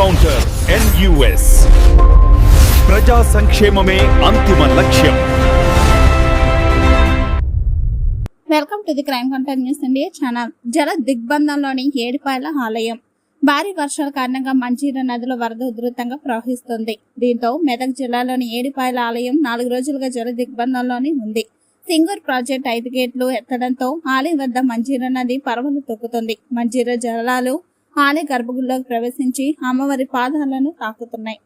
Encounter NUS ప్రజా సంక్షేమమే అంతిమ లక్ష్యం welcome to the crime counter news India channel జల దిగ్బంధంలోని ఏడుపాయల ఆలయం భారీ వర్షాల కారణంగా మంజీర నదిలో వరద ఉధృతంగా ప్రవహిస్తుంది దీంతో మెదక్ జిల్లాలోని ఏడుపాయల ఆలయం నాలుగు రోజులుగా జల దిగ్బంధంలోనే ఉంది సింగూర్ ప్రాజెక్ట్ ఐదు గేట్లు ఎత్తడంతో ఆలయం వద్ద మంజీరా నది పరవలు తొక్కుతుంది మంజీరా జలాలు ఆలయ గర్భగుడిలోకి ప్రవేశించి అమ్మవారి పాదాలను తాకుతున్నాయి.